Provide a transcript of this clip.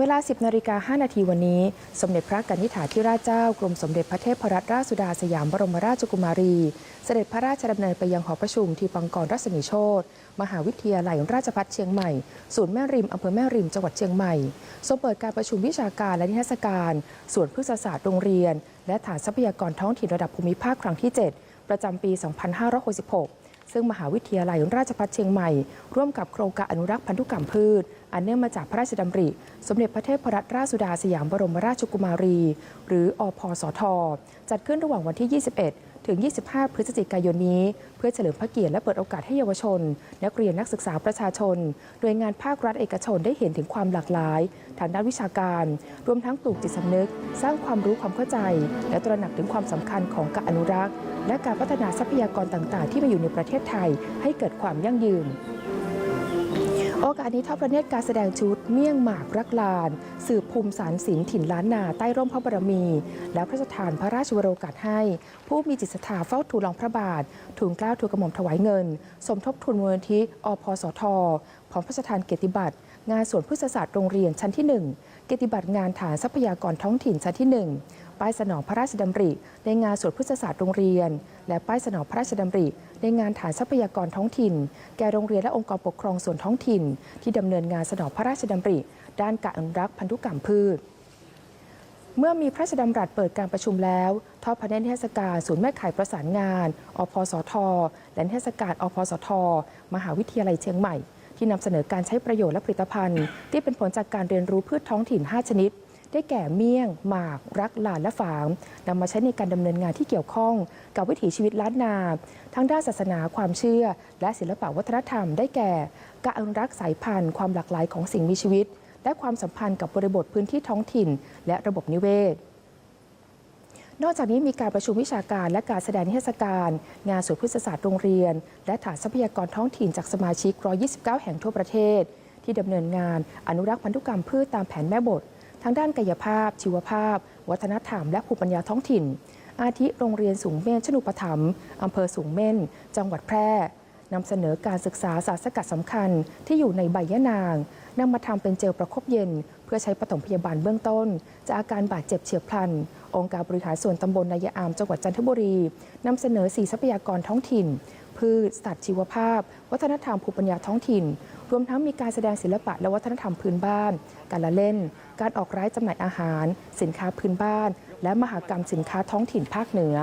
เวลา 10นาฬิกา5นาทีวันนี้ สมเด็จพระกนิษฐาธิราชเจ้ากรมสมเด็จพระเทพรัตนราชสุดาสยามบรมราชกุมารี เสด็จพระราชดำเนินไปยังหอประชุมที่ปังกรรัศมีโชตมหาวิทยาลัยราชภัฏเชียงใหม่ ศูนย์แม่ริมอำเภอแม่ริมจังหวัดเชียงใหม่ทรงเปิดการประชุมวิชาการและนิทรรศการส่วนพฤกษศาสตร์โรงเรียน และฐานทรัพยากรท้องถิ่นระดับภูมิภาคครั้งที่ 7 ประจำปี 2566 ซึ่งมหาวิทยาลัยราชภัฏเชียงใหม่ ร่วมกับโครงการอนุรักษ์พันธุกรรมพืช อันเนื่องมาจากพระราชดำริ สมเด็จพระเทพรัตนราชสุดาสยามบรมราชกุมารี หรืออพสท จัดขึ้นระหว่างวันที่ 21 ถึง 25 พฤศจิกายนนี้ เพื่อเฉลิมพระเกียรติและเปิดโอกาสให้เยาวชน นักเรียนนักศึกษาประชาชน โดยงานภาครัฐเอกชนได้เห็นถึงความหลากหลาย ทางด้านวิชาการ รวมทั้งปลูกจิตสำนึก สร้างความรู้ความเข้าใจ และตระหนักถึงความสำคัญของการอนุรักษ์ และการพัฒนาทรัพยากรต่าง ๆ ที่มีอยู่ในประเทศไทยให้เกิดความยั่งยืน โอกาสนี้ทอดพระเนตรการแสดงชุดเมี่ยงหมากรักลาน สืบภูมิสารสินถิ่นล้านนาใต้ร่มพระบารมี และพระราชทานพระราชวโรกาสให้ ผู้มีจิตศรัทธาเฝ้าทูลรองพระบาททูลเกล้าทูลกระหม่อมถวายเงิน สมทบทุนมูลนิธิอพสทพร้อมพระราชทานเกียรติบัตร งานสวนพฤกษศาสตร์โรงเรียนชั้นที่ 1 เกียรติบัตรงานฐานทรัพยากรท้องถิ่นชั้นที่ 1 ป้ายสนองพระราชดำริ ในงานสวนพฤกษศาสตร์โรงเรียน และป้ายสนองพระราชดำริ ในงานฐานทรัพยากรท้องถิ่น แก่โรงเรียนและองค์กรปกครองส่วนท้องถิ่น ที่ดำเนินงานสนองพระราชดำริ ด้านการอนุรักษ์พันธุกรรมพืชเมื่อมีพระราชดำรัสเปิดการประชุมแล้วทอดพระเนตรนิทศการศูนย์แม่ข่ายประสานงาน อพสท และนิทศการอพสท มหาวิทยาลัยเชียงใหม่ ที่นำเสนอการใช้ประโยชน์และผลิตภัณฑ์ ที่เป็นผลจากการเรียนรู้พืชท้องถิ่น 5 ชนิด ได้แก่เมี่ยง หมาก รักหลานและฝางนำมาใช้ในการดำเนินงานที่เกี่ยวข้องกับวิถีชีวิตล้านนา ทั้งด้านศาสนาความเชื่อ และศิลปวัฒนธรรมได้แก่ การอนุรักษ์สายพันธุ์ความหลากหลายของสิ่งมีชีวิต และความสัมพันธ์กับบริบทพื้นที่ท้องถิ่น และระบบนิเวศนอกจากนี้มีการประชุมวิชาการและการแสดงนิทรรศการ งานสวนพฤกษศาสตร์โรงเรียน และฐานทรัพยากรท้องถิ่นจากสมาชิก 129 แห่งทั่วประเทศ ที่ดำเนินงานอนุรักษ์พันธุกรรมพืชตามแผนแม่บท ทั้งด้านกายภาพ ชีวภาพ วัฒนธรรม และภูมิปัญญาท้องถิ่น อาทิโรงเรียนสูงเม่นชนุปถัมภ์อำเภอสูงเม่น จังหวัดแพร่นำเสนอการศึกษาสารสกัดสำคัญที่อยู่ในใบยะนางนำมาทำเป็นเจลประคบเย็น เพื่อใช้ปฐมพยาบาลเบื้องต้น จากอาการบาดเจ็บเฉียบพลัน องค์การบริหารส่วนตำบลนายอามจังหวัดจันทบุรีนำเสนอสีทรัพยากรท้องถิ่น พืช สัตว์ชีวภาพ วัฒนธรรมภูมิปัญญาท้องถิ่น รวมทั้งมีการแสดงศิลปะและวัฒนธรรมพื้นบ้าน การละเล่น การออกร้ายจำหน่ายอาหาร สินค้าพื้นบ้าน และมหากรรมสินค้าท้องถิ่นภาคเหนือ